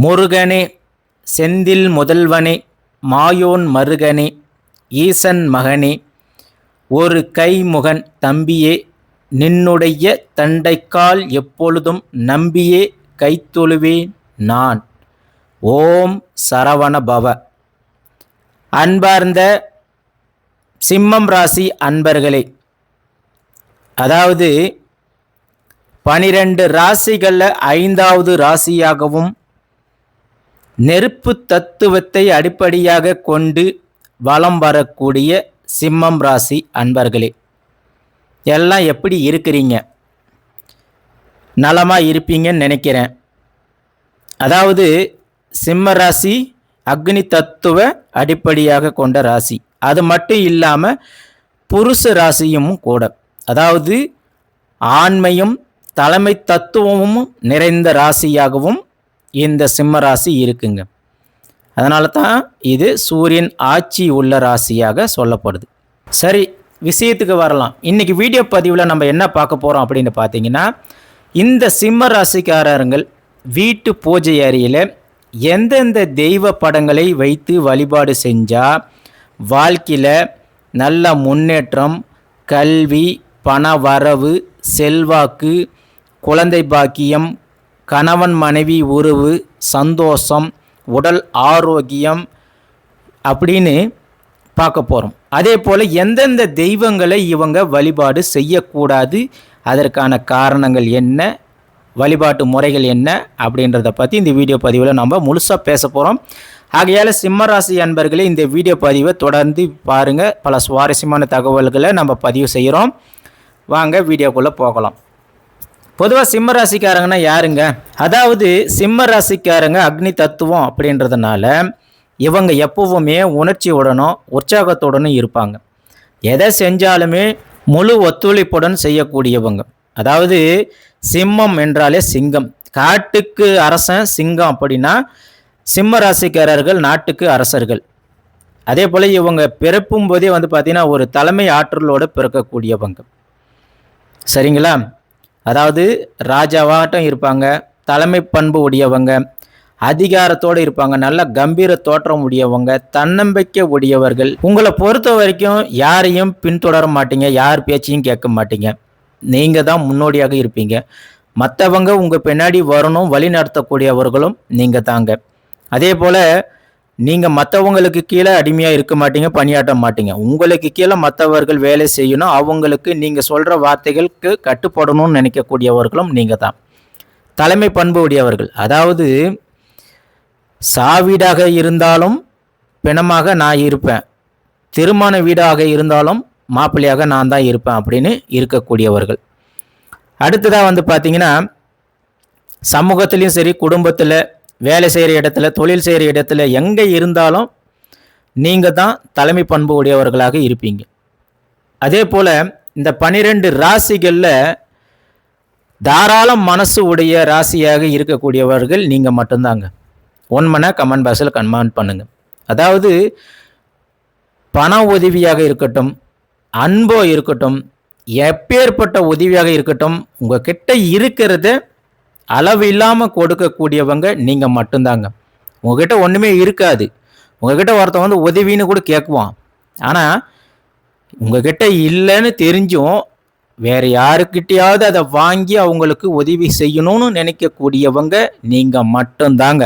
முருகனே செந்தில் முதல்வனே மாயோன் மருகனே ஈசன் மகனே ஒரு கைமுகன் தம்பியே நின்னுடைய தண்டைக்கால் எப்பொழுதும் நம்பியே கைத்தொழுவேன் நான். ஓம் சரவணபவ. அன்பார்ந்த சிம்மம் ராசி அன்பர்களே அதாவது பனிரெண்டு ராசிகளில் ஐந்தாவது ராசியாகவும் நெருப்பு தத்துவத்தை அடிப்படையாக கொண்டு வலம் வரக்கூடிய சிம்மம் ராசி அன்பர்களே எல்லாம் எப்படி இருக்கிறீங்க? நலமாக இருப்பீங்கன்னு நினைக்கிறேன். அதாவது சிம்ம ராசி அக்னி தத்துவ அடிப்படையாக கொண்ட ராசி. அது மட்டும் இல்லாமல் புருஷ ராசியும் கூட. அதாவது ஆண்மையும் தலைமை தத்துவமும் நிறைந்த ராசியாகவும் இந்த சிம்ம ராசி இருக்குங்க. அதனால தான் இது சூரியன் ஆட்சி உள்ள ராசியாக சொல்லப்படுது. சரி விஷயத்துக்கு வரலாம். இன்னைக்கு வீடியோ பதிவில் நம்ம என்ன பார்க்க போகிறோம் அப்படின்னு பார்த்தீங்கன்னா இந்த சிம்ம ராசிக்காரர்கள் வீட்டு பூஜை அறையில் எந்தெந்த தெய்வ படங்களை வைத்து வழிபாடு செஞ்சால் வாழ்க்கையில் நல்ல முன்னேற்றம் கல்வி பண வரவு செல்வாக்கு குழந்தை பாக்கியம் கணவன் மனைவி உறவு சந்தோஷம் உடல் ஆரோக்கியம் அப்படின்னு பார்க்க போகிறோம் அதே போல் எந்தெந்த தெய்வங்களை இவங்க வழிபாடு செய்யக்கூடாது அதற்கான காரணங்கள் என்ன வழிபாட்டு முறைகள் என்ன அப்படின்றத பற்றி இந்த வீடியோ பதிவில் நம்ம முழுசாக பேச போகிறோம் ஆகையால் சிம்மராசி அன்பர்களே இந்த வீடியோ பதிவை தொடர்ந்து பாருங்கள் பல சுவாரஸ்யமான தகவல்களை நம்ம பதிவு செய்கிறோம் வாங்க வீடியோக்குள்ளே போகலாம். பொதுவாக சிம்ம ராசிக்காரங்கன்னா யாருங்க? அதாவது சிம்ம ராசிக்காரங்க அக்னி தத்துவம் அப்படின்றதுனால இவங்க எப்பவுமே உணர்ச்சியுடனும் உற்சாகத்துடனும் இருப்பாங்க. எதை செஞ்சாலுமே முழு ஒத்துழைப்புடன் செய்யக்கூடியவங்க. அதாவது சிம்மம் என்றாலே சிங்கம். காட்டுக்கு அரசன் சிங்கம் அப்படின்னா சிம்ம ராசிக்காரர்கள் நாட்டுக்கு அரசர்கள். அதே போல் இவங்க பிறப்பும் போதே வந்து பார்த்திங்கன்னா ஒரு தலைமை ஆற்றலோடு பிறக்கக்கூடியவங்க. சரிங்களா? அதாவது ராஜாவாட்டம் இருப்பாங்க தலைமை பண்பு உடையவங்க அதிகாரத்தோடு இருப்பாங்க நல்ல கம்பீர தோற்றம் உடையவங்க தன்னம்பிக்கை உடையவர்கள். உங்களை பொறுத்த வரைக்கும் யாரையும் பின்தொடர மாட்டீங்க யார் பேச்சையும் கேட்க மாட்டீங்க. நீங்கள் தான் முன்னோடியாக இருப்பீங்க. மற்றவங்க உங்கள் பின்னாடி வரணும் வழி நடத்தக்கூடியவர்களும் நீங்கள் தாங்க. அதே போல் நீங்கள் மற்றவங்களுக்கு கீழே அடிமையாக இருக்க மாட்டீங்க பணியாற்ற மாட்டீங்க. உங்களுக்கு கீழே மற்றவர்கள் வேலை செய்யணும் அவங்களுக்கு நீங்கள் சொல்கிற வார்த்தைகளுக்கு கட்டுப்படணும்னு நினைக்கக்கூடியவர்களும் நீங்கள் தான். தலைமை பண்பு உடையவர்கள். அதாவது சாவீடாக இருந்தாலும் பிணமாக நான் இருப்பேன். திருமண வீடாக இருந்தாலும் மாப்பிள்ளையாக நான் தான் இருப்பேன் அப்படின்னு இருக்கக்கூடியவர்கள். அடுத்ததாக வந்து பார்த்தீங்கன்னா சமூகத்துலேயும் சரி குடும்பத்தில் வேலை செய்கிற இடத்துல தொழில் செய்கிற இடத்துல எங்கே இருந்தாலும் நீங்கள் தான் தலைமை பண்பு உடையவர்களாக இருப்பீங்க. அதே போல் இந்த பனிரெண்டு ராசிகளில் தாராளம் மனசு உடைய ராசியாக இருக்கக்கூடியவர்கள் நீங்கள் மட்டும்தாங்க. ஒன்மனை கமெண்ட் பாக்ஸில் கமெண்ட் பண்ணுங்கள் அதாவது பண உதவியாக இருக்கட்டும் அன்போ இருக்கட்டும் எப்பேற்பட்ட உதவியாக இருக்கட்டும் உங்ககிட்ட இருக்கிறத அளவு இல்லாமல் கொடுக்கக்கூடியவங்க நீங்கள் மட்டும்தாங்க. உங்ககிட்ட ஒன்றுமே இருக்காது. உங்ககிட்ட ஒருத்தன் வந்து உதவின்னு கூட கேட்குவான் ஆனால் உங்ககிட்ட இல்லைன்னு தெரிஞ்சும் வேற யாருக்கிட்டையாவது அதை வாங்கி அவங்களுக்கு உதவி செய்யணும்னு நினைக்கக்கூடியவங்க நீங்கள் மட்டும்தாங்க.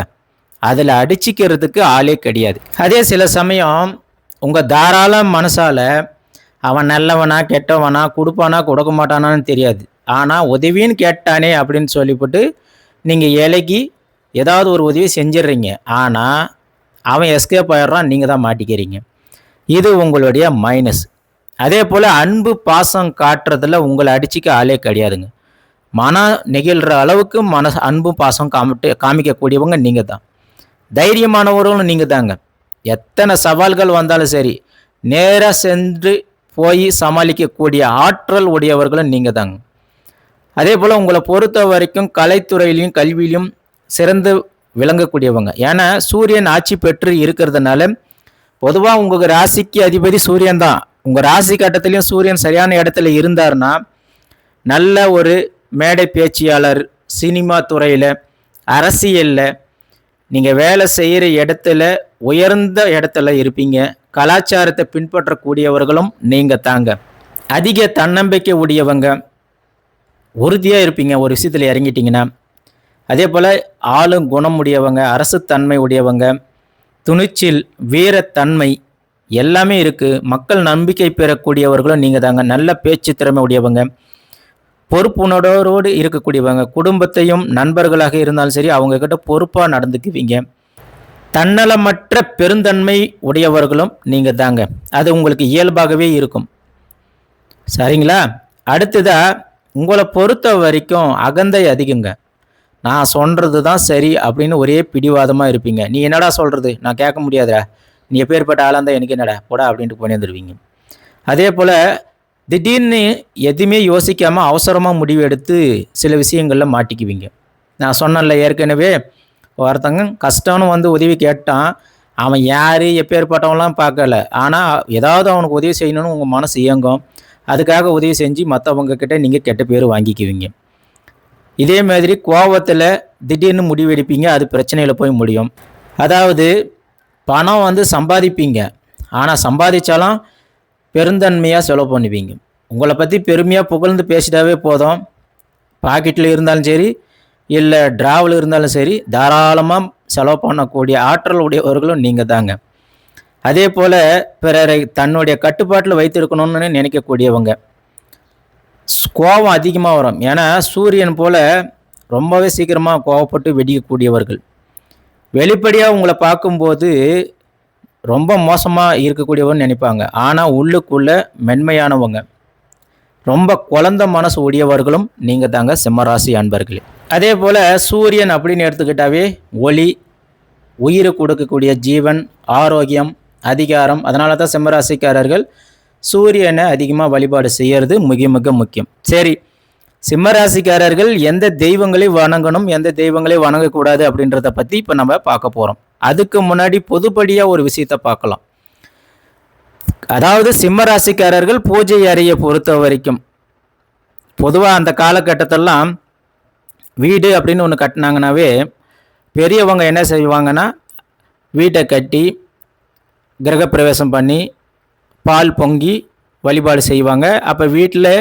அதில் அடிச்சிக்கிறதுக்கு ஆளே கிடையாது. அதே சில சமயம் உங்கள் தாராள மனசால் அவன் நல்லவனா கெட்டவனா கொடுப்பானா கொடுக்க மாட்டானான்னு தெரியாது. ஆனால் உதவின்னு கேட்டானே அப்படின்னு சொல்லிவிட்டு நீங்கள் இலைக்கு ஏதாவது ஒரு உதவி செஞ்சிடுறீங்க. ஆனால் அவன் எஸ்கேப் ஆயிடுறான் நீங்கள் தான் மாட்டிக்கிறீங்க. இது உங்களுடைய மைனஸ் அதே போல் அன்பு பாசம் காட்டுறதுல உங்களை அடிச்சிக்க ஆளே கிடையாதுங்க. மன நெகிழ்கிற அளவுக்கு மன அன்பு பாசம் காமிட்டு காமிக்கக்கூடியவங்க நீங்கள் தான். தைரியமானவர்களும் நீங்கள் தாங்க. எத்தனை சவால்கள் வந்தாலும் சரி நேராக சென்று போய் சமாளிக்கக்கூடிய ஆற்றல் உடையவர்களும் நீங்கள் தாங்க. அதே போல் உங்களை பொறுத்த வரைக்கும் கலைத்துறையிலையும் கல்வியிலையும் சிறந்து விளங்கக்கூடியவங்க. ஏன்னா சூரியன் ஆட்சி பெற்று இருக்கிறதுனால பொதுவாக உங்கள் ராசிக்கு அதிபதி சூரியன் தான். உங்கள் ராசி கட்டத்திலையும் சூரியன் சரியான இடத்துல இருந்தாருன்னா நல்ல ஒரு மேடை பேச்சியாளர் சினிமா துறையில் அரசியலில் நீங்கள் வேலை செய்கிற இடத்துல உயர்ந்த இடத்துல இருப்பீங்க. கலாச்சாரத்தை பின்பற்றக்கூடியவர்களும் நீங்கள் தாங்க. அதிக தன்னம்பிக்கை உடையவங்க. உறுதியாக இருப்பீங்க. ஒரு விஷயத்தில் இறங்கிட்டீங்கன்னா அதே போல் ஆளும் குணம் உடையவங்க அரசு தன்மை உடையவங்க துணிச்சல் வீரத்தன்மை எல்லாமே இருக்குது மக்கள் நம்பிக்கை பெறக்கூடியவர்களும் நீங்கள் தாங்க. நல்ல பேச்சு திறமை உடையவங்க பொறுப்புணர்வோடு இருக்கக்கூடியவங்க குடும்பத்தையும் நண்பர்களாக இருந்தாலும் சரி அவங்கக்கிட்ட பொறுப்பாக நடந்துக்குவீங்க. தன்னலமற்ற பெருந்தன்மை உடையவர்களும் நீங்கள் தாங்க. அது உங்களுக்கு இயல்பாகவே இருக்கும். சரிங்களா? அடுத்ததாக உங்களை பொறுத்த வரைக்கும் அகந்தை அதிகங்க. நான் சொல்கிறது தான் சரி அப்படின்னு ஒரே பிடிவாதமாக இருப்பீங்க. நீ என்னடா சொல்கிறது நான் கேட்க முடியாதுடா. நீ எப்பேற்பட்ட ஆளாக இருந்தால் எனக்கு என்னடா? போடா அப்படின்ட்டு பண்ணி வந்துடுவீங்க அதே போல் திடீர்னு எதுவுமே யோசிக்காமல் அவசரமாக முடிவு எடுத்து சில விஷயங்களில் மாட்டிக்குவீங்க. நான் சொன்னேன்ல ஏற்கனவே ஒருத்தங்க கஷ்டம்னு வந்து உதவி கேட்டான். அவன் யார்? எப்பேற்பட்டவங்களாம் பார்க்கல. ஆனால் ஏதாவது அவனுக்கு உதவி செய்யணும்னு உங்கள் மனசு இயங்கும். அதுக்காக உதவி செஞ்சு மற்றவங்க கிட்ட நீங்கள் கெட்ட பேர் வாங்கிக்குவீங்க. இதே மாதிரி கோவத்தில் திடீர்னு முடிவெடுப்பீங்க அது பிரச்சனையில் போய் முடியும். அதாவது பணம் வந்து சம்பாதிப்பீங்க. ஆனால் சம்பாதிச்சாலும் பெருந்தன்மையாக செலவு பண்ணுவீங்க. உங்களை பற்றி பெருமையாக புகழ்ந்து பேசிட்டாவே போதும். பாக்கெட்டில் இருந்தாலும் சரி இல்லை ட்ராவில் இருந்தாலும் சரி தாராளமாக செலவு பண்ணக்கூடிய ஆற்றல் உடையவர்களும் நீங்கள் தாங்க அதே போல் பிறரை தன்னுடைய கட்டுப்பாட்டில் வைத்திருக்கணும்னு நினைக்கக்கூடியவங்க. ஸ்- கோபம் அதிகமாக வரும். ஏன்னா சூரியன் போல் ரொம்பவே சீக்கிரமாக கோவப்பட்டு வெடிக்கக்கூடியவர்கள். வெளிப்படையாக உங்களை பார்க்கும்போது ரொம்ப மோசமாக இருக்கக்கூடியவன்னு நினைப்பாங்க. ஆனால் உள்ளுக்குள்ளே மென்மையானவங்க. ரொம்ப குழந்த மனசு உடையவர்களும் நீங்கள் தாங்க சிம்மராசி அன்பர்களே. அதே போல் சூரியன் அப்படின்னு எடுத்துக்கிட்டாவே ஒளி உயிரை கொடுக்கக்கூடிய ஜீவன் ஆரோக்கியம் அதிகாரம் அதனால தான் சிம்மராசிக்காரர்கள் சூரியனை அதிகமாக வழிபாடு செய்யறது மிக மிக முக்கியம். சரி சிம்மராசிக்காரர்கள் எந்த தெய்வங்களை வணங்கணும் எந்த தெய்வங்களை வணங்கக்கூடாது அப்படின்றத பற்றி இப்போ நம்ம பார்க்க போகிறோம் அதுக்கு முன்னாடி பொதுப்படியாக ஒரு விஷயத்தை பார்க்கலாம். அதாவது சிம்மராசிக்காரர்கள் பூஜை அறையை பொறுத்த வரைக்கும் பொதுவாக அந்த காலகட்டத்திலலாம் வீடு அப்படின்னு ஒன்று கட்டினாங்கனாவே பெரியவங்க என்ன செய்வாங்கன்னா வீட்டை கட்டி கிரகப்பிரவேசம் பண்ணி பால் பொங்கி வழிபாடு செய்வாங்க. அப்போ வீட்டில்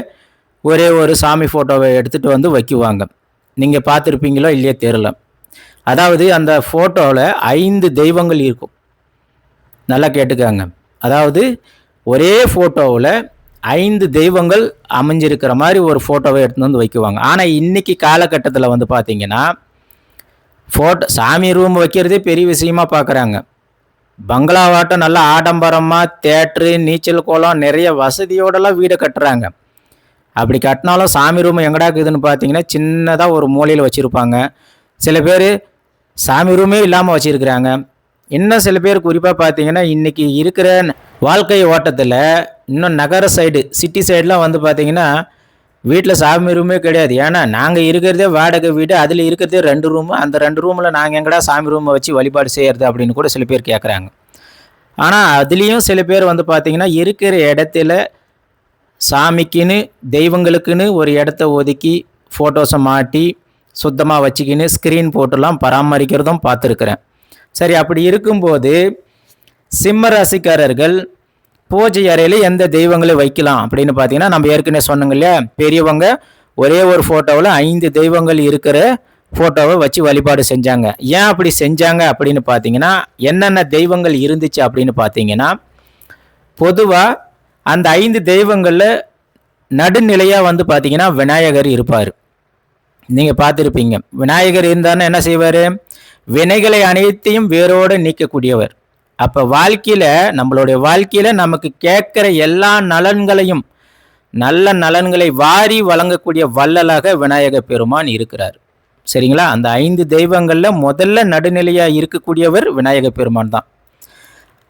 ஒரே ஒரு சாமி ஃபோட்டோவை எடுத்துகிட்டு வந்து வைக்குவாங்க. நீங்கள் பார்த்துருப்பீங்களோ இல்லையே தெரில அதாவது அந்த ஃபோட்டோவில் ஐந்து தெய்வங்கள் இருக்கும். நல்லா கேட்டுக்காங்க. அதாவது ஒரே ஃபோட்டோவில் ஐந்து தெய்வங்கள் அமைஞ்சிருக்கிற மாதிரி ஒரு ஃபோட்டோவை எடுத்துன்னு வந்து வைக்குவாங்க. ஆனால் இன்னைக்கு காலகட்டத்தில் வந்து பார்த்திங்கன்னா ஃபோட்டோ சாமி ரூம் வைக்கிறதே பெரிய விஷயமா பார்க்குறாங்க பங்களாவாட்டம் நல்லா ஆடம்பரமாக தேட்ரு நீச்சல் குளம் நிறைய வசதியோடலாம் வீடு கட்டுறாங்க. அப்படி கட்டினாலும் சாமி ரூம் எங்கடா இருக்குதுன்னு பார்த்தீங்கன்னா சின்னதாக ஒரு மூலையில் வச்சுருப்பாங்க. சில பேர் சாமி ரூமே இல்லாமல் வச்சுருக்குறாங்க. இன்னும் சில பேர் குறிப்பாக பார்த்தீங்கன்னா இன்றைக்கி இருக்கிற வாழ்க்கை ஓட்டத்தில் இன்னும் நகர சைடு சிட்டி சைடெலாம் வந்து பார்த்தீங்கன்னா வீட்டில் சாமி ரூமே கிடையாது. ஏன்னா நாங்கள் இருக்கிறதே வாடகை வீடு அதில் இருக்கிறதே ரெண்டு ரூமு அந்த ரெண்டு ரூமில் நாங்கள் எங்கடா சாமி ரூமை வச்சு வழிபாடு செய்கிறது அப்படின்னு கூட சில பேர் கேட்குறாங்க ஆனால் அதுலேயும் சில பேர் வந்து பார்த்தீங்கன்னா இருக்கிற இடத்துல சாமிக்குன்னு தெய்வங்களுக்குன்னு ஒரு இடத்த ஒதுக்கி ஃபோட்டோஸை மாட்டி சுத்தமாக வச்சுக்கின்னு ஸ்க்ரீன் போட்டுலாம் பராமரிக்கிறதும் பார்த்துருக்குறேன் சரி அப்படி இருக்கும்போது சிம்ம ராசிக்காரர்கள் பூஜை அறையில் எந்த தெய்வங்களை வைக்கலாம் அப்படின்னு பார்த்தீங்கன்னா நம்ம ஏற்கனவே சொன்னோங்க இல்லையா? பெரியவங்க ஒரே ஒரு ஃபோட்டோவில் ஐந்து தெய்வங்கள் இருக்கிற ஃபோட்டோவை வச்சு வழிபாடு செஞ்சாங்க. ஏன் அப்படி செஞ்சாங்க அப்படின்னு பார்த்தீங்கன்னா என்னென்ன தெய்வங்கள் இருந்துச்சு அப்படின்னு பார்த்தீங்கன்னா பொதுவாக அந்த ஐந்து தெய்வங்களில் நடுநிலையாக வந்து பார்த்தீங்கன்னா விநாயகர் இருப்பார். நீங்கள் பார்த்துருப்பீங்க விநாயகர் இருந்தாருன்னா என்ன செய்வார்? வினைகளை அனைத்தையும் வேரோடு நீக்கக்கூடியவர். அப்போ வாழ்க்கையில் நம்மளுடைய வாழ்க்கையில் நமக்கு கேட்குற எல்லா நலன்களையும் நல்ல நலன்களை வாரி வழங்கக்கூடிய வள்ளலாக விநாயக பெருமான் இருக்கிறார். சரிங்களா? அந்த ஐந்து தெய்வங்களில் முதல்ல நடுநிலையாக இருக்கக்கூடியவர் விநாயக பெருமான் தான்.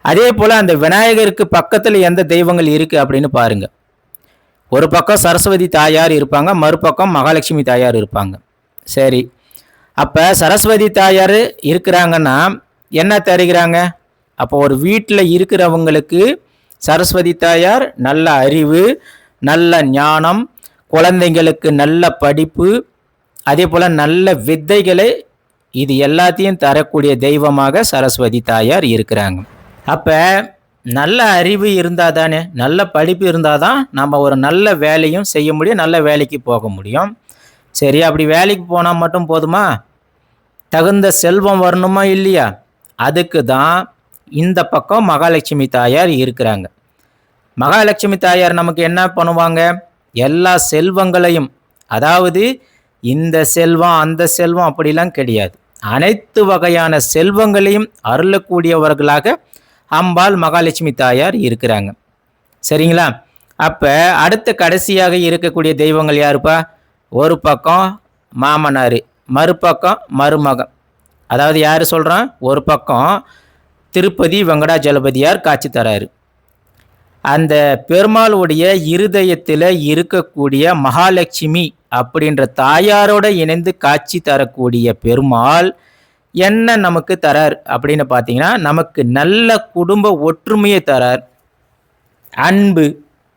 அதே போல் அந்த விநாயகருக்கு பக்கத்தில் எந்த தெய்வங்கள் இருக்குது அப்படின்னு பாருங்கள் ஒரு பக்கம் சரஸ்வதி தாயார் இருப்பாங்க மறுபக்கம் மகாலட்சுமி தாயார் இருப்பாங்க. சரி. அப்போ சரஸ்வதி தாயார் இருக்கிறாங்கன்னா என்ன தருகிறாங்க? அப்போ ஒரு வீட்டில் இருக்கிறவங்களுக்கு சரஸ்வதி தாயார் நல்ல அறிவு நல்ல ஞானம் குழந்தைங்களுக்கு நல்ல படிப்பு அதே போல் நல்ல வித்தைகளை இது எல்லாத்தையும் தரக்கூடிய தெய்வமாக சரஸ்வதி தாயார் இருக்கிறாங்க. அப்போ நல்ல அறிவு இருந்தால் தானே நல்ல படிப்பு இருந்தால் தான் நம்ம ஒரு நல்ல வேலையும் செய்ய முடியும் நல்ல வேலைக்கு போக முடியும். சரி அப்படி வேலைக்கு போனால் மட்டும் போதுமா? தகுந்த செல்வம் வரணுமா இல்லையா? அதுக்கு தான் இந்த பக்கம் மகாலட்சுமி தாயார் இருக்கிறாங்க. மகாலட்சுமி தாயார் நமக்கு என்ன பண்ணுவாங்க? எல்லா செல்வங்களையும் அதாவது இந்த செல்வம் அந்த செல்வம் அப்படிலாம் கிடையாது. அனைத்து வகையான செல்வங்களையும் அருளக்கூடியவர்களாக அம்பாள் மகாலட்சுமி தாயார் இருக்கிறாங்க. சரிங்களா? அப்போ அடுத்த கடைசியாக இருக்கக்கூடிய தெய்வங்கள் யாருப்பா? ஒரு பக்கம் மாமனார் மறுபக்கம் மருமகன். அதாவது யார் சொல்கிறான் ஒரு பக்கம் திருப்பதி வெங்கடாஜலபதியார் காட்சி தராரு. அந்த பெருமாளுடைய இருதயத்தில் இருக்கக்கூடிய மகாலட்சுமி அப்படின்ற தாயாரோட இணைந்து காட்சி தரக்கூடிய பெருமாள் என்ன நமக்கு தரார் அப்படின்னு பார்த்தீங்கன்னா நமக்கு நல்ல குடும்ப ஒற்றுமையை தரார். அன்பு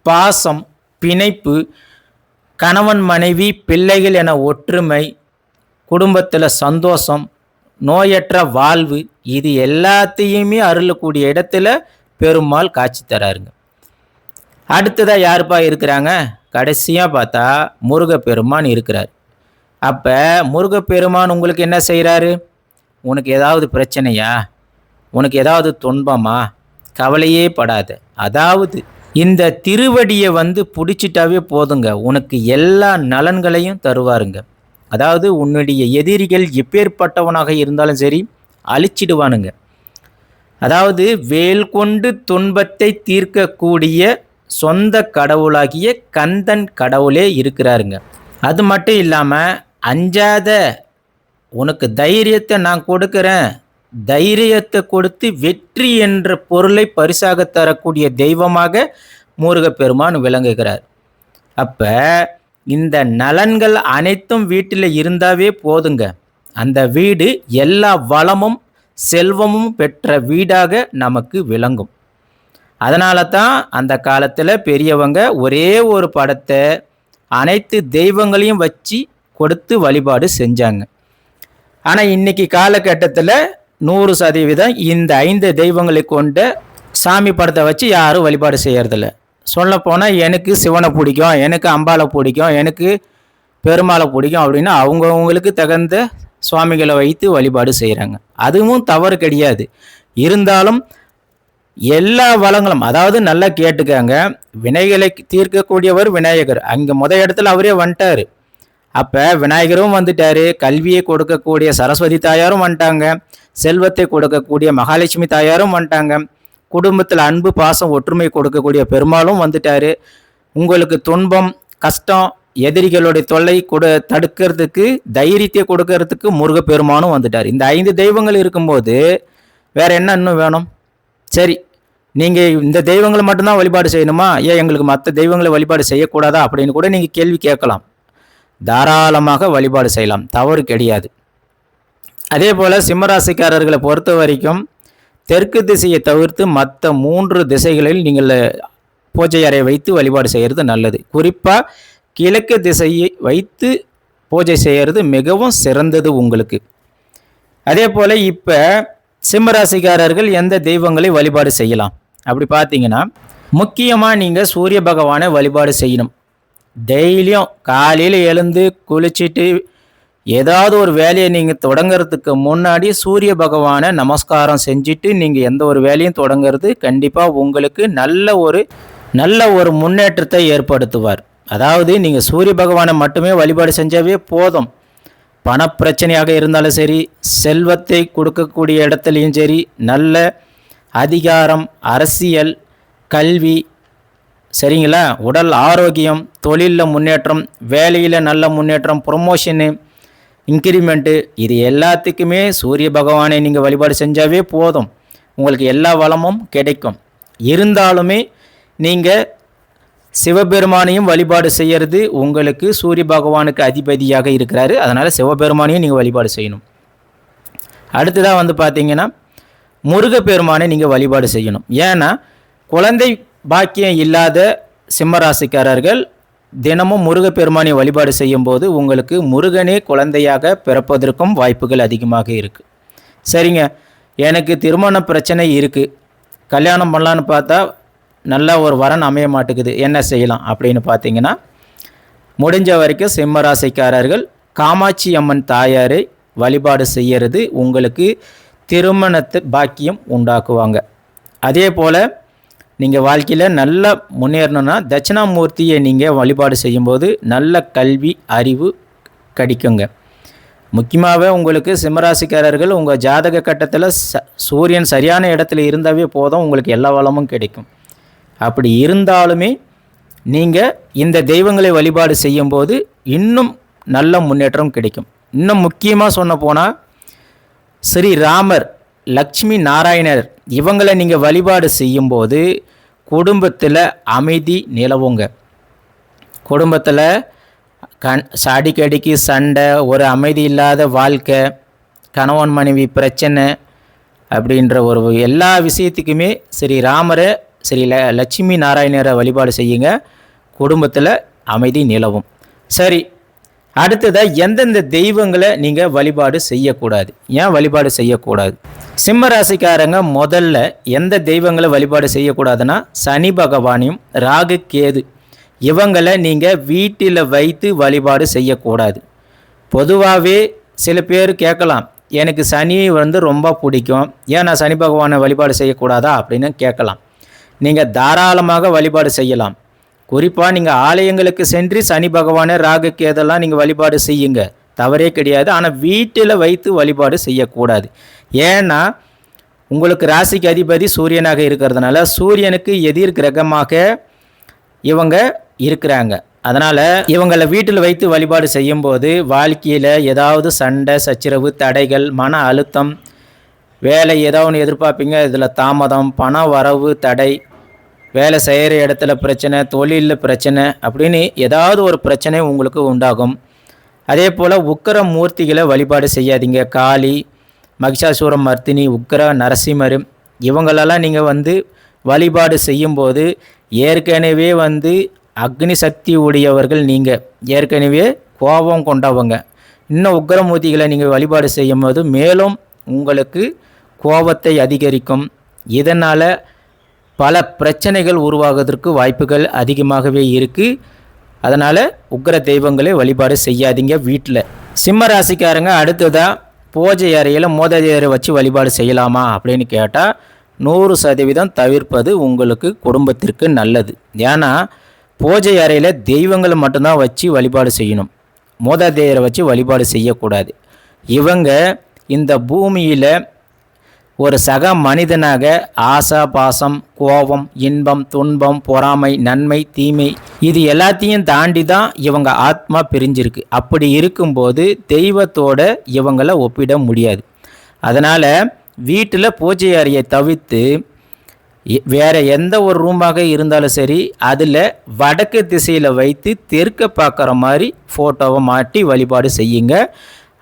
பாசம் பிணைப்பு கணவன் மனைவி பிள்ளைகள் என ஒற்றுமை குடும்பத்தில் சந்தோஷம் நோயற்ற வாழ்வு இது எல்லாத்தையுமே அருளக்கூடிய இடத்துல பெருமாள் காட்சி தராருங்க. அடுத்ததாக யாருப்பா இருக்கிறாங்க? கடைசியாக பார்த்தா முருகப்பெருமான் இருக்கிறார். அப்போ முருகப்பெருமான் உங்களுக்கு என்ன செய்கிறாரு உனக்கு ஏதாவது பிரச்சனையா? உனக்கு ஏதாவது துன்பமா? கவலையே படாத. அதாவது இந்த திருவடியை வந்து பிடிச்சிட்டாவே போதுங்க. உனக்கு எல்லா நலன்களையும் தருவாருங்க. அதாவது உன்னுடைய எதிரிகள் எப்பேற்பட்டவனாக இருந்தாலும் சரி அழிச்சிடுவானுங்க. அதாவது வேல் கொண்டு துன்பத்தை தீர்க்கக்கூடிய சொந்த கடவுளாகிய கந்தன் கடவுளே இருக்கிறாருங்க. அது மட்டும் இல்லாமல் அஞ்சாத உனக்கு தைரியத்தை நான் கொடுக்குறேன். தைரியத்தை கொடுத்து வெற்றி என்ற பொருளை பரிசாக தரக்கூடிய தெய்வமாக முருகப்பெருமான் விளங்குகிறார். அப்போ இந்த நலன்கள் அனைத்தும் வீட்டில் இருந்தாவே போதுங்க. அந்த வீடு எல்லா வளமும் செல்வமும் பெற்ற வீடாக நமக்கு விளங்கும். அதனால தான் அந்த காலத்தில் பெரியவங்க ஒரே ஒரு படத்தை அனைத்து தெய்வங்களையும் வச்சு கொடுத்து வழிபாடு செஞ்சாங்க. ஆனால் இன்னைக்கு காலகட்டத்தில் நூறு சதவீதம் இந்த ஐந்து தெய்வங்களை கொண்ட சாமி படத்தை வச்சு யாரும் வழிபாடு செய்யறதில்லை. சொல்லப்போனால் எனக்கு சிவனை பிடிக்கும் எனக்கு அம்பாளை பிடிக்கும் எனக்கு பெருமாளை பிடிக்கும் அப்படின்னு அவங்கவுங்களுக்கு தகுந்த சுவாமிகளை வைத்து வழிபாடு செய்கிறாங்க அதுவும் தவறு கிடையாது. இருந்தாலும் எல்லா வளங்களும் அதாவது நல்லா கேட்டுக்காங்க வினைகளை தீர்க்கக்கூடியவர் விநாயகர். அங்கே முத இடத்துல அவரே வந்துட்டாரு. அப்போ விநாயகரும் வந்துட்டார் கல்வியை கொடுக்கக்கூடிய சரஸ்வதி தாயாரும் வந்துட்டாங்க செல்வத்தை கொடுக்கக்கூடிய மகாலட்சுமி தாயாரும் வந்துட்டாங்க. குடும்பத்தில் அன்பு பாசம் ஒற்றுமை கொடுக்கக்கூடிய பெருமாளும் வந்துட்டாரு. உங்களுக்கு துன்பம் கஷ்டம் எதிரிகளுடைய தொல்லை கொடு தடுக்கிறதுக்கு தைரியத்தை கொடுக்கறதுக்கு முருகப்பெருமானும் வந்துட்டார். இந்த ஐந்து தெய்வங்கள் இருக்கும்போது வேற என்ன இன்னும் வேணும்? சரி நீங்கள் இந்த தெய்வங்களை மட்டும்தான் வழிபாடு செய்யணுமா? ஏன் எங்களுக்கு மற்ற தெய்வங்களை வழிபாடு செய்யக்கூடாதா? அப்படின்னு கூட நீங்கள் கேள்வி கேட்கலாம். தாராளமாக வழிபாடு செய்யலாம். தவறு கிடையாது. அதே போல் சிம்மராசிக்காரர்களை பொறுத்த வரைக்கும் தெற்கு திசையை தவிர்த்து மற்ற மூன்று திசைகளில் நீங்கள் பூஜை அறையை வைத்து வழிபாடு செய்கிறது நல்லது. குறிப்பாக கிழக்கு திசையை வைத்து பூஜை செய்கிறது மிகவும் சிறந்தது உங்களுக்கு. அதே போல் இப்போ சிம்மராசிக்காரர்கள் எந்த தெய்வங்களை வழிபாடு செய்யலாம்? அப்படி பார்த்தீங்கன்னா முக்கியமாக நீங்கள் சூரிய பகவானை வழிபாடு செய்யணும். டெய்லியும் காலையில் எழுந்து குளிச்சுட்டு ஏதாவது ஒரு வேலையை நீங்கள் தொடங்கிறதுக்கு முன்னாடி சூரிய பகவானை நமஸ்காரம் செஞ்சுட்டு நீங்கள் எந்த ஒரு வேலையும் தொடங்கிறது கண்டிப்பாக உங்களுக்கு நல்ல ஒரு நல்ல ஒரு முன்னேற்றத்தை ஏற்படுத்துவார். அதாவது நீங்கள் சூரிய பகவானை மட்டுமே வழிபாடு செஞ்சாவே போதும். பணப்பிரச்சனையாக இருந்தாலும் சரி செல்வத்தை கொடுக்கக்கூடிய இடத்துலையும் சரி நல்ல அதிகாரம் அரசியல் கல்வி சரிங்களா? உடல் ஆரோக்கியம் தொழிலில் முன்னேற்றம் வேலையில் நல்ல முன்னேற்றம் ப்ரொமோஷனு இன்க்ரிமெண்ட்டு இது எல்லாத்துக்குமே சூரிய பகவானை நீங்கள் வழிபாடு செஞ்சாவே போதும். உங்களுக்கு எல்லா வளமும் கிடைக்கும். இருந்தாலுமே நீங்கள் சிவபெருமானையும் வழிபாடு செய்கிறது உங்களுக்கு சூரிய பகவானுக்கு அதிபதியாக இருக்கிறாரு. அதனால் சிவபெருமானையும் நீங்கள் வழிபாடு செய்யணும். அடுத்ததாக வந்து பார்த்தீங்கன்னா முருகப்பெருமானை நீங்கள் வழிபாடு செய்யணும். ஏன்னா குழந்தை பாக்கியம் இல்லாத சிம்மராசிக்காரர்கள் தினமும் முருகப்பெருமானை வழிபாடு செய்யும் போது உங்களுக்கு முருகனே குழந்தையாக பிறப்பதற்கும் வாய்ப்புகள் அதிகமாக இருக்குது சரிங்க. எனக்கு திருமண பிரச்சனை இருக்குது கல்யாணம் பண்ணலான்னு பார்த்தா நல்ல ஒரு வரன் அமைய மாட்டேங்குது. என்ன செய்யலாம் அப்படின்னு பார்த்தீங்கன்னா முடிஞ்ச வரைக்கும் சிம்மராசிக்காரர்கள் காமாட்சி அம்மன் தாயாரை வழிபாடு செய்கிறது உங்களுக்கு திருமணத்து பாக்கியம் உண்டாக்குவாங்க. அதே போல் நீங்கள் வாழ்க்கையில் நல்லா முன்னேறணும்னா தட்சிணாமூர்த்தியை நீங்கள் வழிபாடு செய்யும்போது நல்ல கல்வி அறிவு கிடைக்குங்க. முக்கியமாகவே உங்களுக்கு சிம்மராசிக்காரர்கள் உங்கள் ஜாதக கட்டத்தில் ச சூரியன் சரியான இடத்துல இருந்தாவே போதும் உங்களுக்கு எல்லா வளமும் கிடைக்கும். அப்படி இருந்தாலுமே நீங்கள் இந்த தெய்வங்களை வழிபாடு செய்யும்போது இன்னும் நல்ல முன்னேற்றம் கிடைக்கும். இன்னும் முக்கியமாக சொன்ன போனால் ஸ்ரீ ராமர் லக்ஷ்மி நாராயணர் இவங்களை நீங்கள் வழிபாடு செய்யும்போது குடும்பத்தில் அமைதி நிலவுங்க. குடும்பத்தில் கண் அடிக்கடிக்கு சண்டை ஒரு அமைதி இல்லாத வாழ்க்கை கணவன் மனைவி பிரச்சனை அப்படின்ற ஒரு எல்லா விஷயத்துக்குமே ஸ்ரீ ராமரை ஸ்ரீ ல லட்சுமி நாராயணரை வழிபாடு செய்யுங்க. குடும்பத்தில் அமைதி நிலவும். சரி அடுத்ததாக எந்தெந்த தெய்வங்களை நீங்கள் வழிபாடு செய்யக்கூடாது? ஏன் வழிபாடு செய்யக்கூடாது? சிம்ம ராசிக்காரங்க முதல்ல எந்த தெய்வங்களை வழிபாடு செய்யக்கூடாதுன்னா சனி பகவானையும் ராகு கேது. இவங்களை நீங்கள் வீட்டில் வைத்து வழிபாடு செய்யக்கூடாது. பொதுவாகவே சில பேர் கேட்கலாம் எனக்கு சனி வந்து ரொம்ப பிடிக்கும். ஏன் நான் சனி பகவானை வழிபாடு செய்யக்கூடாதா? அப்படின்னு கேட்கலாம். நீங்கள் தாராளமாக வழிபாடு செய்யலாம். குறிப்பாக நீங்கள் ஆலயங்களுக்கு சென்று சனி பகவானை ராகுக்கு கேதெல்லாம் நீங்கள் வழிபாடு செய்யுங்க. தவறே கிடையாது. ஆனால் வீட்டில் வைத்து வழிபாடு செய்யக்கூடாது. ஏன்னா உங்களுக்கு ராசிக்கு அதிபதி சூரியனாக இருக்கிறதுனால சூரியனுக்கு எதிர் கிரகமாக இவங்க இருக்கிறாங்க. அதனால் இவங்களை வீட்டில் வைத்து வழிபாடு செய்யும்போது வாழ்க்கையில் ஏதாவது சண்டை சச்சரவு தடைகள் மன அழுத்தம் வேலை ஏதோ ஒன்று எதிர்பார்ப்பீங்க. இதில் தாமதம் பண வரவு தடை வேலை செய்கிற இடத்துல பிரச்சனை தொழிலில் பிரச்சனை அப்படின்னு ஏதாவது ஒரு பிரச்சனை உங்களுக்கு உண்டாகும். அதே போல் உக்கர மூர்த்திகளை வழிபாடு செய்யாதீங்க. காளி மகிஷாசூரம் மர்த்தினி உக்கர நரசிம்மர் இவங்களெல்லாம் நீங்கள் வந்து வழிபாடு செய்யும்போது ஏற்கனவே வந்து அக்னி சக்தி உடையவர்கள் நீங்கள் ஏற்கனவே கோபம் கொண்டவங்க. இன்னும் உக்கரமூர்த்திகளை நீங்கள் வழிபாடு செய்யும் போது மேலும் உங்களுக்கு கோபத்தை அதிகரிக்கும். இதனால் பல பிரச்சனைகள் உருவாகுவதற்கு வாய்ப்புகள் அதிகமாகவே இருக்குது அதனால் உக்ர தெய்வங்களை வழிபாடு செய்யாதீங்க வீட்டில் சிம்ம ராசிக்காரங்க அடுத்ததாக பூஜை அறையில் மோததியரை வச்சு வழிபாடு செய்யலாமா அப்படின்னு கேட்டால் நூறு சதவீதம் தவிர்ப்பது உங்களுக்கு குடும்பத்திற்கு நல்லது. ஏன்னா பூஜை அறையில் தெய்வங்களை மட்டும்தான் வச்சு வழிபாடு செய்யணும். மோதாதேயரை வச்சு வழிபாடு செய்யக்கூடாது. இவங்க இந்த பூமியில் ஒரு சக மனிதனாக ஆசா பாசம் கோபம் இன்பம் துன்பம் பொறாமை நன்மை தீமை இது எல்லாத்தையும் தாண்டி தான் இவங்க ஆத்மா பிரிஞ்சிருக்கு. அப்படி இருக்கும்போது தெய்வத்தோட இவங்களை ஒப்பிட முடியாது. அதனால் வீட்டில் பூஜை அறையை தவிர்த்து வேறு எந்த ஒரு ரூமாக இருந்தாலும் சரி அதில் வடக்கு திசையில் வைத்து தெற்க பார்க்குற மாதிரி ஃபோட்டோவை மாட்டி வழிபாடு செய்யுங்க.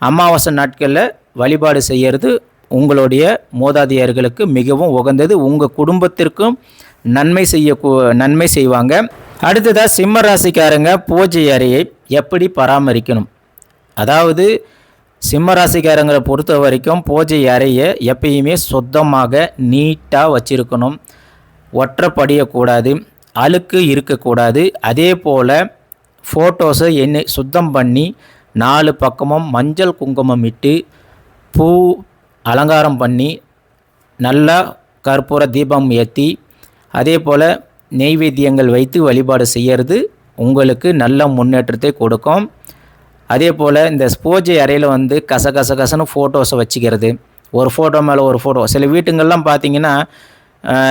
அமாவாசை நாட்களில் வழிபாடு செய்கிறது உங்களுடைய மூதாதையர்களுக்கு மிகவும் உகந்தது. உங்கள் குடும்பத்திற்கும் நன்மை செய்ய நன்மை செய்வாங்க. அடுத்ததாக சிம்ம ராசிக்காரங்க பூஜை அறையை எப்படி பராமரிக்கணும்? அதாவது சிம்ம ராசிக்காரங்களை பொறுத்த வரைக்கும் பூஜை அறையை எப்பயுமே சுத்தமாக நீட்டாக வச்சுருக்கணும். ஒற்றப்படியக்கூடாது அழுக்கு இருக்கக்கூடாது அதே போல் ஃபோட்டோஸை என்ன சுத்தம் பண்ணி நாலு பக்கமும் மஞ்சள் குங்குமம் இட்டு பூ அலங்காரம் பண்ணி நல்லா கற்பூர தீபம் ஏற்றி அதே போல் நெய்வேத்தியங்கள் வைத்து வழிபாடு செய்கிறது உங்களுக்கு நல்ல முன்னேற்றத்தை கொடுக்கும். அதே போல் இந்த பூஜை அறையில் வந்து கச கச கசன்னு ஃபோட்டோஸை வச்சுக்கிறது. ஒரு ஃபோட்டோ மேலே ஒரு ஃபோட்டோ சில வீட்டுங்கள்லாம் பார்த்தீங்கன்னா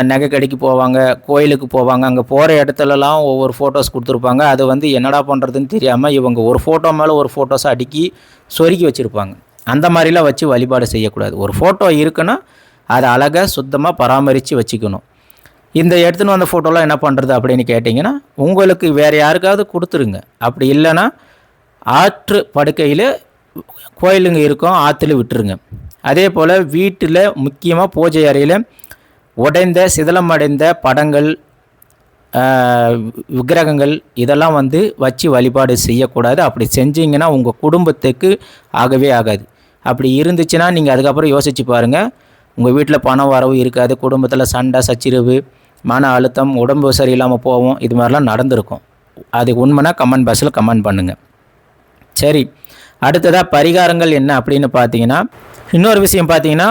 நகை கடைக்கு போவாங்க கோயிலுக்கு போவாங்க அங்கே போகிற இடத்துலலாம் ஒவ்வொரு ஃபோட்டோஸ் கொடுத்துருப்பாங்க. அது வந்து என்னடா பண்ணுறதுன்னு தெரியாமல் இவங்க ஒரு ஃபோட்டோ மேலே ஒரு ஃபோட்டோஸை அடுக்கி சொருக்கி வச்சுருப்பாங்க. அந்த மாதிரிலாம் வச்சு வழிபாடு செய்யக்கூடாது. ஒரு ஃபோட்டோ இருக்குன்னா அதை அழகாக சுத்தமாக பராமரித்து வச்சுக்கணும். இந்த எடுத்துன்னு வந்த ஃபோட்டோலாம் என்ன பண்ணுறது அப்படின்னு கேட்டிங்கன்னா உங்களுக்கு வேறு யாருக்காவது கொடுத்துருங்க. அப்படி இல்லைன்னா ஆற்று படுக்கையில் கோயிலுங்க இருக்கும் ஆற்றுல விட்டுருங்க. அதே போல் வீட்டில் முக்கியமாக பூஜை அறையில் உடைந்த சிதலமடைந்த படங்கள் விக்கிரகங்கள் இதெல்லாம் வந்து வச்சு வழிபாடு செய்யக்கூடாது. அப்படி செஞ்சிங்கன்னா உங்கள் குடும்பத்துக்கு ஆகவே ஆகாது. அப்படி இருந்துச்சுன்னா நீங்கள் அதுக்கப்புறம் யோசிச்சு பாருங்கள் உங்கள் வீட்டில் பணம் வரவு இருக்காது. குடும்பத்தில் சண்டை சச்சிரவு மன அழுத்தம் உடம்பு சரியில்லாமல் போகும் இது மாதிரிலாம் நடந்திருக்கும். அது உண்மைனா கமெண்ட் பாக்ஸில் கமெண்ட் பண்ணுங்கள் சரி. அடுத்ததாக பரிகாரங்கள் என்ன அப்படின்னு பார்த்தீங்கன்னா இன்னொரு விஷயம் பார்த்தீங்கன்னா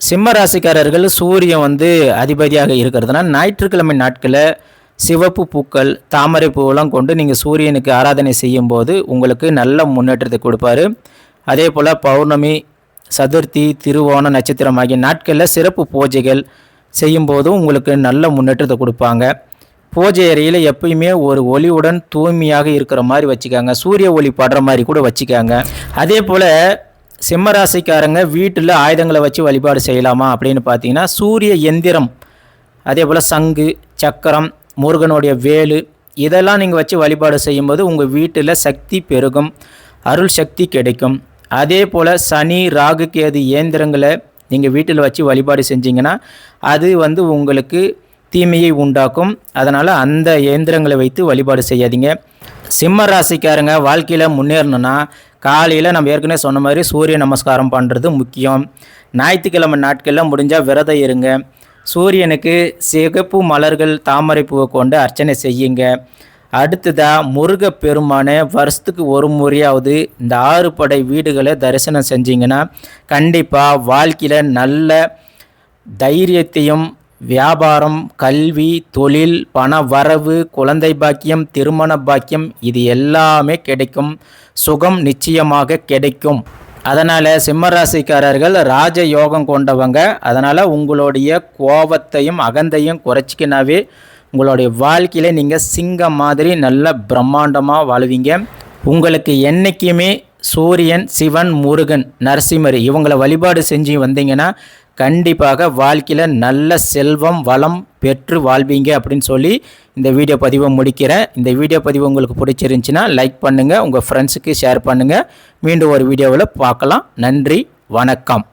சிம்ம ராசிக்காரர்கள் சூரியன் வந்து அதிபதியாக இருக்கிறதுனா ஞாயிற்றுக்கிழமை நாட்களில் சிவப்பு பூக்கள் தாமரை பூவெல்லாம் கொண்டு நீங்கள் சூரியனுக்கு ஆராதனை செய்யும்போது உங்களுக்கு நல்ல முன்னேற்றத்தை கொடுப்பாரு. அதே போல் பௌர்ணமி சதுர்த்தி திருவோண நட்சத்திரம் ஆகிய நாட்களில் சிறப்பு பூஜைகள் செய்யும்போதும் உங்களுக்கு நல்ல முன்னேற்றத்தை கொடுப்பாங்க. பூஜை அறையில் எப்பயுமே ஒரு ஒளியுடன் தூய்மையாக இருக்கிற மாதிரி வச்சுக்காங்க. சூரிய ஒளி படுற மாதிரி கூட வச்சுக்காங்க. அதே போல் சிம்மராசிக்காரங்க வீட்டில் ஆயுதங்களை வச்சு வழிபாடு செய்யலாமா அப்படின்னு பார்த்தீங்கன்னா சூரிய எந்திரம் அதே போல் சங்கு சக்கரம் முருகனுடைய வேலு இதெல்லாம் நீங்கள் வச்சு வழிபாடு செய்யும்போது உங்கள் வீட்டில் சக்தி பெருகும் அருள் சக்தி கிடைக்கும். அதே போல் சனி ராகு கேது இயந்திரங்களை நீங்கள் வீட்டில் வச்சு வழிபாடு செஞ்சீங்கன்னா அது வந்து உங்களுக்கு தீமையை உண்டாக்கும். அதனால் அந்த இயந்திரங்களை வைத்து வழிபாடு செய்யாதீங்க. சிம்ம ராசிக்காரங்க வாழ்க்கையில் முன்னேறணும்னா காலையில் நம்ம ஏற்கனவே சொன்ன மாதிரி சூரிய நமஸ்காரம் பண்ணுறது முக்கியம். ஞாயிற்றுக்கிழமை நாட்களில் முடிஞ்சால் விரதம் இருங்க. சூரியனுக்கு சிகப்பு மலர்கள் தாமரை பூவை கொண்டு அர்ச்சனை செய்யுங்க. அடுத்ததாக முருக பெருமானை வருஷத்துக்கு ஒரு முறையாவது இந்த ஆறு படை வீடுகளை தரிசனம் செஞ்சீங்கன்னா கண்டிப்பாக வாழ்க்கையில் நல்ல தைரியத்தையும் வியாபாரம் கல்வி தொழில் பண வரவு குழந்தை பாக்கியம் திருமண பாக்கியம் இது எல்லாமே கிடைக்கும். சுகம் நிச்சயமாக கிடைக்கும். அதனால் சிம்மராசிக்காரர்கள் ராஜ யோகம் கொண்டவங்க. அதனால் உங்களுடைய கோபத்தையும் அகந்தையும் குறைச்சிக்கினாவே உங்களுடைய வாழ்க்கையில் நீங்கள் சிங்கம் மாதிரி நல்ல பிரம்மாண்டமாக வாழுவீங்க. உங்களுக்கு என்றைக்குமே சூரியன் சிவன் முருகன் நரசிம்மர் இவங்களை வழிபாடு செஞ்சு வந்தீங்கன்னா கண்டிப்பாக வாழ்க்கையில் நல்ல செல்வம் வளம் பெற்று வாழ்வீங்க அப்படின்னு சொல்லி இந்த வீடியோ பதிவை முடிக்கிறேன். இந்த வீடியோ பதிவு உங்களுக்கு பிடிச்சிருந்துச்சின்னா லைக் பண்ணுங்கள் உங்கள் ஃப்ரெண்ட்ஸுக்கு ஷேர் பண்ணுங்கள் மீண்டும் ஒரு வீடியோவில் பார்க்கலாம். நன்றி வணக்கம்.